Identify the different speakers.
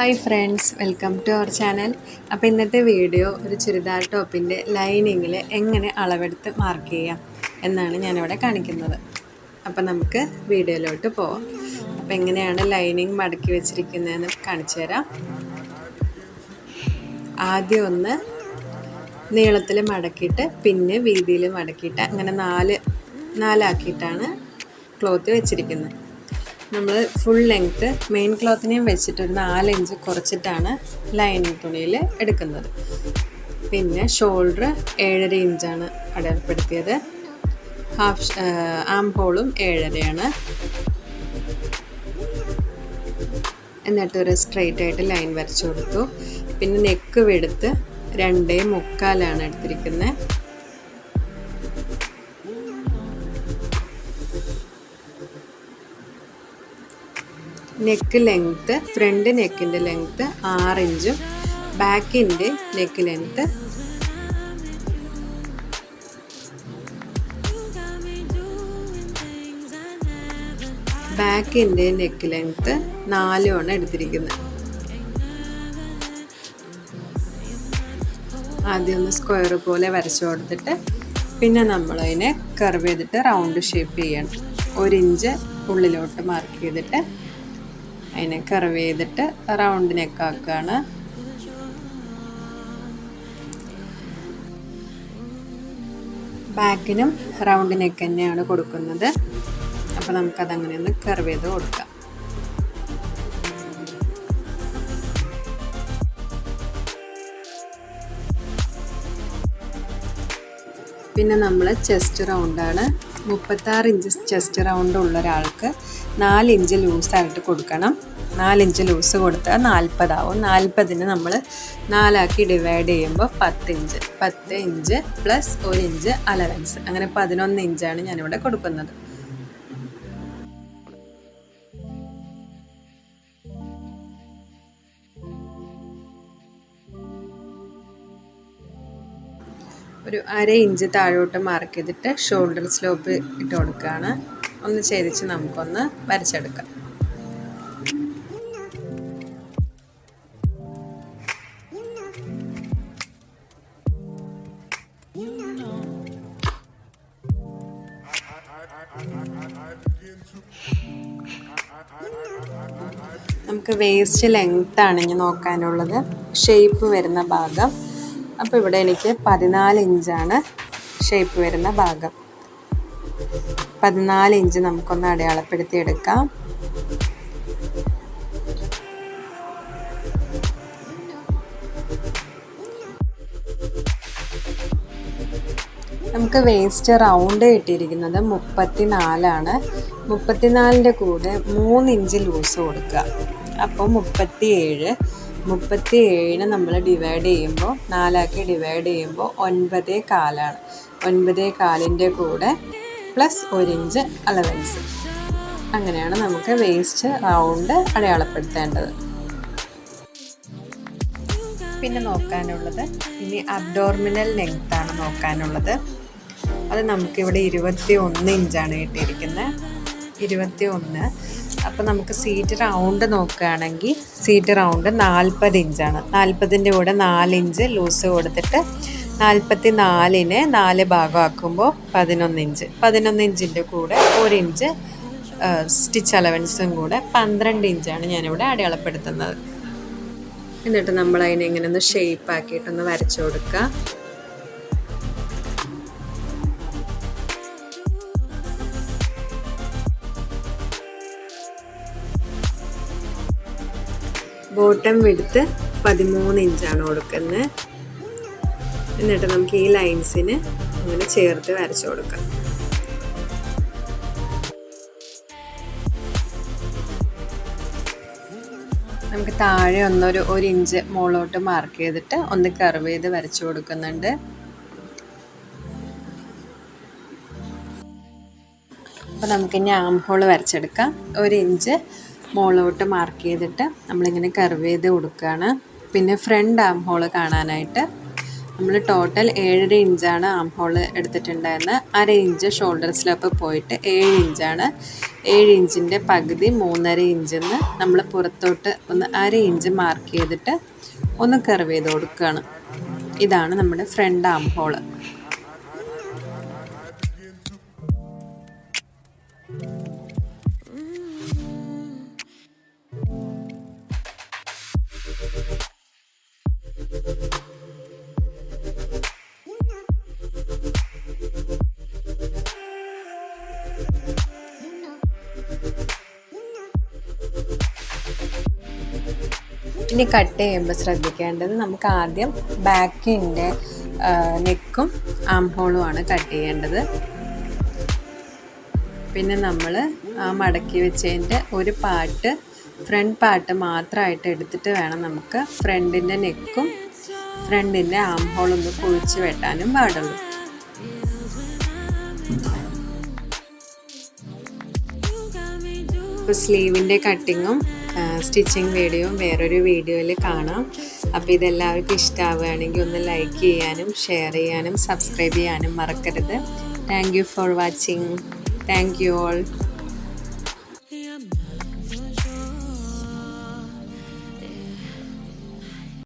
Speaker 1: Hi friends welcome to our channel. അപ്പോൾ ഇന്നത്തെ video ഒരു ചുരിദാർ ടോപ്പിന്റെ ലൈനിങ്ങിൽ എങ്ങനെ അളവെടുത്ത് മാർക്ക് ചെയ്യാം എന്നാണ് ഞാനിവിടെ കാണിക്കുന്നത്. അപ്പോൾ നമുക്ക് വീഡിയോയിലോട്ട് പോവാം. അപ്പോൾ എങ്ങനെയാണ് ലൈനിങ് മടക്കി വെച്ചിരിക്കുന്നതെന്ന് കാണിച്ചു തരാം. ആദ്യം ഒന്ന് നീളത്തിൽ മടക്കിയിട്ട് പിന്നെ വീതിയിൽ മടക്കിയിട്ട് അങ്ങനെ നാല് നാലാക്കിയിട്ടാണ് ക്ലോത്ത് വെച്ചിരിക്കുന്നത്. നമ്മൾ ഫുൾ ലെങ്ത്ത് മെയിൻ ക്ലോത്തിനെയും വെച്ചിട്ട് ഒരു നാല് ഇഞ്ച് കുറച്ചിട്ടാണ് ലൈനിങ് തുണിയിൽ എടുക്കുന്നത്. പിന്നെ ഷോൾഡർ ഏഴര ഇഞ്ചാണ് അടയാളപ്പെടുത്തിയത്. ഹാഫ് ആം ഹോളും ഏഴരയാണ്. എന്നിട്ട് ഒരു സ്ട്രെയിറ്റ് ആയിട്ട് ലൈൻ വരച്ചു കൊടുത്തു. പിന്നെ നെക്ക് വെടുത്ത് രണ്ടേ മുക്കാലാണ് എടുത്തിരിക്കുന്നത്. നെക്ക് ലെങ്ത്ത് ഫ്രണ്ട് നെക്കിന്റെ ലെങ്ത്ത് ആറ് ഇഞ്ചും ബാക്കിന്റെ നെക്ക് ലെങ്ത്ത് ബാക്കിന്റെ നെക്ക് ലെങ്ത്ത് നാലുമാണ് എടുത്തിരിക്കുന്നത്. ആദ്യം ഒന്ന് സ്ക്വയർ പോലെ വരച്ചു കൊടുത്തിട്ട് പിന്നെ നമ്മളതിനെ കർവ് ചെയ്തിട്ട് റൗണ്ട് ഷേപ്പ് ചെയ്യണം. ഒരു ഇഞ്ച് ഉള്ളിലോട്ട് മാർക്ക് ചെയ്തിട്ട് അതിനെ കർവ് ചെയ്തിട്ട് റൗണ്ട് നെക്കാക്കുകയാണ് ബാക്കിനും റൗണ്ട് നെക്ക് തന്നെയാണ് കൊടുക്കുന്നത്. അപ്പോൾ നമുക്കതങ്ങനെ ഒന്ന് കർവ് ചെയ്ത് കൊടുക്കാം. പിന്നെ നമ്മൾ ചെസ്റ്റ് റൗണ്ടാണ്. മുപ്പത്താറ് ഇഞ്ച് ചെസ്റ്റ് റൗണ്ട് ഉള്ള ഒരാൾക്ക് നാല് ഇഞ്ച് ലൂസായിട്ട് കൊടുക്കണം. നാലിഞ്ച് ലൂസ് കൊടുത്താൽ നാൽപ്പതാവും നാൽപ്പതിന് നമ്മൾ നാലാക്കി ഡിവൈഡ് ചെയ്യുമ്പോൾ പത്ത് ഇഞ്ച്. പത്ത് ഇഞ്ച് പ്ലസ് ഒരു ഇഞ്ച് അലവൻസ് അങ്ങനെ പതിനൊന്ന് ഇഞ്ചാണ് ഞാനിവിടെ കൊടുക്കുന്നത്. ഒരു അര ഇഞ്ച് താഴോട്ട് മാർക്ക് ചെയ്തിട്ട് ഷോൾഡർ സ്ലോപ്പ് ഇട്ട് കൊടുക്കുകയാണ് ഒന്ന് ചേരിച്ച് നമുക്കൊന്ന് വരച്ചെടുക്കാം. നമുക്ക് വേസ്റ്റ് ലെങ്ത് ഇനി നോക്കാനുള്ളത്. ഷേപ്പ് വരുന്ന ഭാഗം. അപ്പോൾ ഇവിടെ എനിക്ക് പതിനാല് ഇഞ്ചാണ് ഷേപ്പ് വരുന്ന ഭാഗം. പതിനാല് ഇഞ്ച് നമുക്കൊന്ന് അടയാളപ്പെടുത്തി എടുക്കാം നമുക്ക് വേസ്റ്റ് റൗണ്ട് കിട്ടിയിരിക്കുന്നത് മുപ്പത്തിനാലാണ്. മുപ്പത്തിനാലിന്റെ കൂടെ മൂന്ന് ഇഞ്ച് ലൂസ് കൊടുക്കുക. അപ്പോൾ മുപ്പത്തി ഏഴ് മുപ്പത്തി ഏഴിന് നമ്മൾ ഡിവൈഡ് ചെയ്യുമ്പോൾ നാലാക്കി ഡിവൈഡ് ചെയ്യുമ്പോൾ ഒൻപതേ കാലാണ്. ഒൻപതേ കാലിന്റെ കൂടെ പ്ലസ് ഒരു ഇഞ്ച് അലവൻസ് അങ്ങനെയാണ് നമുക്ക് വേസ്റ്റ് റൗണ്ട് അടയാളപ്പെടുത്തേണ്ടത്. പിന്നെ നോക്കാനുള്ളത് ഇനി അബ്ഡോർമിനൽ ലെങ്ത് ആണ് നോക്കാനുള്ളത്. അത് നമുക്കിവിടെ ഇരുപത്തി ഒന്ന് ഇഞ്ചാണ് കിട്ടിയിരിക്കുന്നത് ഇരുപത്തി ഒന്ന് അപ്പോൾ നമുക്ക് സീറ്റ് റൗണ്ട് നോക്കുകയാണെങ്കിൽ സീറ്റ് റൗണ്ട് നാൽപ്പത് ഇഞ്ചാണ് നാൽപ്പതിന്റെ കൂടെ നാലിഞ്ച് ലൂസ് കൊടുത്തിട്ട് നാൽപ്പത്തി നാലിനെ നാല് ഭാഗമാക്കുമ്പോൾ പതിനൊന്ന് ഇഞ്ച് പതിനൊന്ന് ഇഞ്ചിന്റെ കൂടെ ഒരു ഇഞ്ച് സ്റ്റിച്ച് അലവൻസും കൂടെ പന്ത്രണ്ട് ഇഞ്ചാണ് ഞാനിവിടെ അടയാളപ്പെടുത്തുന്നത്. എന്നിട്ട് നമ്മൾ അതിനെ ഇങ്ങനെ ഒന്ന് ഷേപ്പ് ആക്കിയിട്ടൊന്ന് വരച്ചു കൊടുക്കുക ബോട്ടം വിടുത്ത് പതിമൂന്ന് ഇഞ്ചാണ് കൊടുക്കുന്നത്. എന്നിട്ട് നമുക്ക് ഈ ലൈൻസിന് അങ്ങനെ ചേർത്ത് വരച്ചു കൊടുക്കാം. നമുക്ക് താഴെ ഒന്നൊരു ഒരു ഇഞ്ച് മുകളിലോട്ട് മാർക്ക് ചെയ്തിട്ട് ഒന്ന് കർവ് ചെയ്ത് വരച്ചു കൊടുക്കുന്നുണ്ട്. അപ്പോൾ നമുക്കിനി ആം ഹോൾ വരച്ചെടുക്കാം. ഒരു ഇഞ്ച് മുകളിലോട്ട് മാർക്ക് ചെയ്തിട്ട് നമ്മളിങ്ങനെ കർവ് ചെയ്ത് കൊടുക്കുകയാണ്. പിന്നെ ഫ്രണ്ട് ആം ഹോൾ കാണാനായിട്ട് നമ്മൾ ടോട്ടൽ ഏഴര ഇഞ്ചാണ് ആം ഹോൾ എടുത്തിട്ടുണ്ടായിരുന്നത് അര ഇഞ്ച് ഷോൾഡർ സ്ലോപ്പ് പോയിട്ട് ഏഴ് ഇഞ്ചാണ്. ഏഴ് ഇഞ്ചിന്റെ പകുതി മൂന്നര ഇഞ്ചെന്ന് നമ്മൾ പുറത്തോട്ട് ഒന്ന് അര ഇഞ്ച് മാർക്ക് ചെയ്തിട്ട് ഒന്ന് കർവ് ചെയ്ത് കൊടുക്കുകയാണ് ഇതാണ് നമ്മുടെ ഫ്രണ്ട് ആം ഹോൾ ഇനി കട്ട് ചെയ്യുമ്പോൾ ശ്രദ്ധിക്കേണ്ടത് നമുക്ക് ആദ്യം ബാക്കിന്റെ നെക്കും ആം ഹോളുമാണ് കട്ട് ചെയ്യേണ്ടത്. പിന്നെ നമ്മൾ ആ മടക്കി വെച്ചതിന്റെ ഒരു പാട്ട് ഫ്രണ്ട് പാട്ട് മാത്രമായിട്ട് എടുത്തിട്ട് വേണം നമുക്ക് ഫ്രണ്ടിന്റെ നെക്കും ഫ്രണ്ടിന്റെ ആം ഹോളൊന്ന് കുഴിച്ച് വെട്ടാനും പാടുള്ളൂ. സ്ലീവിന്റെ കട്ടിങ്ങും സ്റ്റിച്ചിങ് വീഡിയോ വേറൊരു വീഡിയോയിൽ കാണാം. അപ്പോൾ ഇതെല്ലാവർക്കും ഇഷ്ടമാവുകയാണെങ്കിൽ ഒന്ന് ലൈക്ക് ചെയ്യാനും ഷെയർ ചെയ്യാനും സബ്സ്ക്രൈബ് ചെയ്യാനും മറക്കരുത്. Thank you for watching thank you all